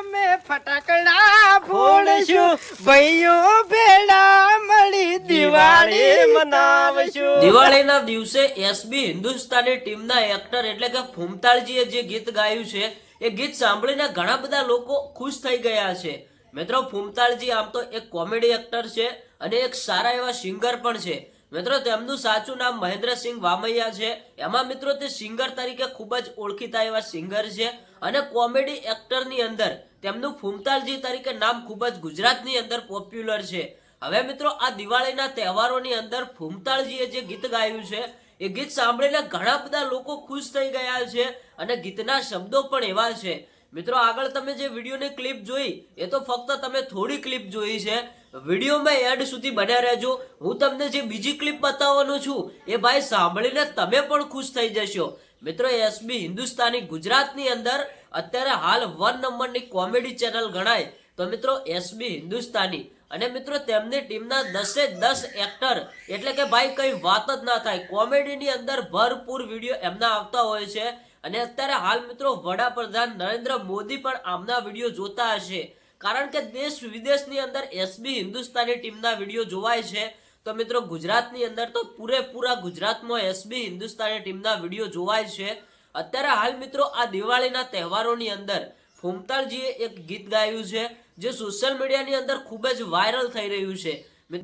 અમે ફટાકડા ફોડશું ભાઈઓ ભેડા મળી દિવાળી મનાવશું. દિવાળીના દિવસે એસબી હિન્દુસ્તાની ટીમના એક્ટર એટલે કે ફૂમતાળજીએ જે ગીત ગાયું છે એ ગીત સાંભળીને ઘણા બધા લોકો ખુશ થઈ ગયા છે. મિત્રો ફૂમતાળજી આમ તો એક કોમેડી એક્ટર છે અને એક સારા એવા સિંગર પણ છે. મિત્રો તેમનું સાચું નામ મહેન્દ્રસિંહ વામૈયા છે. એમાં મિત્રો તે સિંગર તરીકે ખૂબ જ ઓળખીતા એવા સિંગર છે અને કોમેડી એક્ટરની અંદર તેમનું ફૂમતાલજી તરીકે નામ ખૂબ જ ગુજરાતની અંદર પોપ્યુલર છે. હવે મિત્રો, આ દિવાળીના તહેવારોની અંદર ફૂમતાળજીએ જે ગીત ગાયું છે, એ ગીત સાંભળીને ઘણા બધા લોકો ખુશ થઈ ગયા છે અને ગીતના શબ્દો પણ એવા છે. મિત્રો, આગળ તમે જે વિડીયોની ક્લિપ જોઈ, એ તો ફક્ત તમે થોડી ક્લિપ જોઈ છે. વિડીયોમાં એડ સુધી બન્યા રહેજો. હું તમને જે બીજી ક્લિપ બતાવવાનો છું, એ ભાઈ સાંભળીને તમે પણ ખુશ થઈ જશો. મિત્રો એસબી હિન્દુસ્તાની ગુજરાતની અંદર અત્યારે હાલ વન નંબરની કોમેડી ચેનલ ગણાય. તો મિત્રો એસબી હિન્દુસ્તાની. અને મિત્રો, તેમની ટીમના દસે દસ એક્ટર એટલે કે ભાઈ કઈ વાત જ ના થાય. કોમેડીની અંદર ભરપૂર વીડિયો એમના આવતા હોય છે. અને અત્યારે હાલ મિત્રો, વડાપ્રધાન નરેન્દ્ર મોદી પણ આમના વીડિયો જોતા હશે. કારણ કે દેશ વિદેશની અંદર એસબી હિન્દુસ્તાની ટીમના વીડિયો જોવાય છે. તો મિત્રો ગુજરાતની અંદર તો પૂરેપૂરા ગુજરાતમાં એસબી હિન્દુસ્તાની ટીમના વીડિયો જોવાય છે. અત્યારે હાલ મિત્રો આ દિવાળીના તહેવારોની અંદર ફૂમતાળજીએ એક ગીત ગાયું છે, જે સોશિયલ મીડિયાની અંદર ખૂબ જ વાયરલ થઈ રહ્યું છે.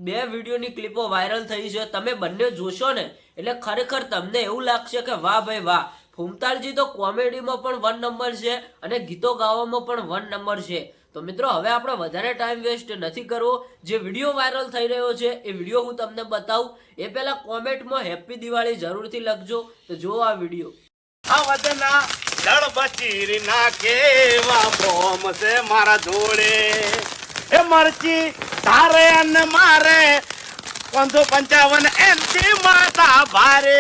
બે વિડીયોની ક્લિપો વાયરલ થઈ છે. તમે બંને જોશો ને, એટલે ખરેખર તમને એવું લાગશે કે વાહ ભાઈ વાહ ફૂમતાળજી તો કોમેડીમાં પણ વન નંબર છે અને ગીતો ગાવામાં પણ વન નંબર છે. તો મિત્રો, હવે આપણે વધારે ટાઈમ વેસ્ટ નથી કરવો. જે વીડિયો વાયરલ થઈ રહ્યો છે, એ વીડિયો હું તમને બતાવું. એ પહેલા કોમેન્ટમાં હેપી દિવાળી જરૂરથી લખજો. તો જુઓ આ વીડિયો આવદના દળ બચીરી નાખેવા બોમ છે મારા જોડે. એ મરચી તારે અને મારે. પાંચસો પંચાવન એમથી માતા ભારે.